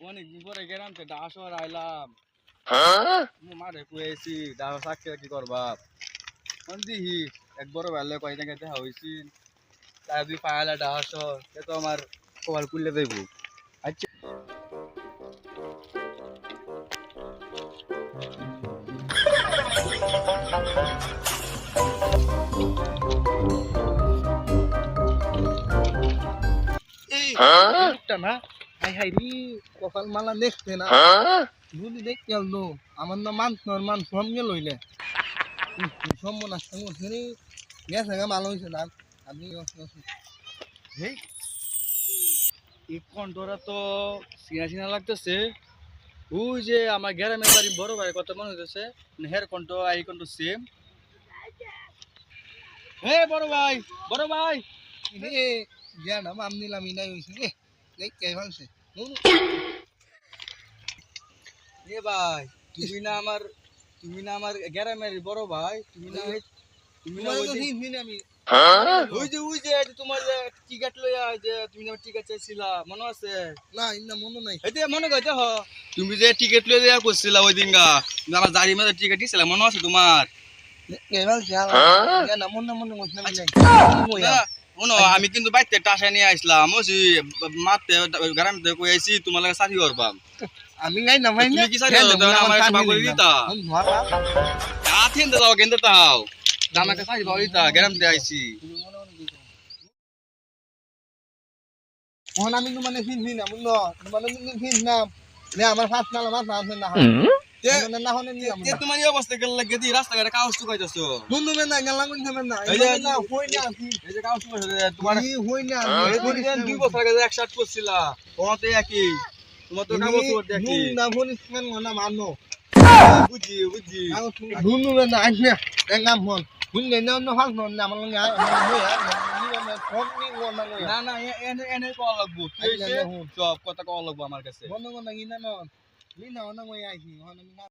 অনেকদিন পরে গেলাম তো ডাসর আইলাম মারে কুয়েছি ডাস সাক্ষী কি করবা দিহি এক বড় বেলে কয়দিন দেখা হয়েছি তাই দুই পায়ালা ডাস সে তো আমার কবার কুললে দেব আচ্ছা একটা না হাই হাই রি কপাল মালা দেখতে না। যদি দেখ গেল নো আমার না মান তোর মান সম গেল হইলে। সম না সম হরি গেছে গা মাল হইছে না। আমি হেই এই তো চিনা চিনা লাগতেছে। ওই যে আমার গ্রামের বাড়ি বড় ভাই কত মনে হইতেছে। হের কণ্ঠ এই কণ্ঠ সেম হে বড় ভাই বড় ভাই। রে যা না মাম নিলাম ইনাই হইছে রে। দেখ কে ভালছে এ ভাই তুমি না আমার তুমি না আমার গ্রামের বড় ভাই তুমি না তুমি না ওই যে- আমি ওই যে ওই যে তোমার যে টিকেট লইয়া যে তুমি যে টিকেট চাইছিলা মনে আছে না মনে নাই এই যে মনে দেখো তুমি যে টিকেট লইয়া দেয়া করছিলা ওই দিনগা আমার গাড়ির মধ্যে টিকেট দিছিলা মনে আছে তোমার কে ভালছে না মনে মনে মনে নাই না, শোনো আমি কিন্তু বাইতে টাসা নিয়ে আসলাম। ওসি মাতে গ্রাম থেকে কই আইছি তোমার লাগে সাথী করবাম আমি গাই না ভাই তুমি কি সাথী করবা? আমার একটা বাবু দিতা আথেন দাও কেন্দ্র তাও। আমাকে সাথী বাবু দিতা গ্রাম থেকে আইছি। মোহন আমি মানে ফিন ফিন না মুন্ন মানে ফিন না। নে আমার ফাস না মাছ না আছে না। হনে তোমার এই অবস্থা গেল লাগে দি রাস্তাঘাটে কাগজ টুকাইতেছো মুন্ন মে না গেলাম মুন্ন মে না। এই যে- না হই না এই যে কাগজ টুকাইছো তোমার কি হই না দুই বছর আগে এক শার্ট করছিলা তোমার তো একই। তোমার তো কাগজ দেখি মুন্ন না হনি স্মেন না মানো। বুঝি বুঝি। মে না আইনা এঙ্গাম হন মুন্ন না না না আমার নি না ফোন নি না না না এনে এনে কল লাগবো। কি হইছে? সব কথা কল লাগবো আমার কাছে। গিনা না নি না না মই আইছি হন না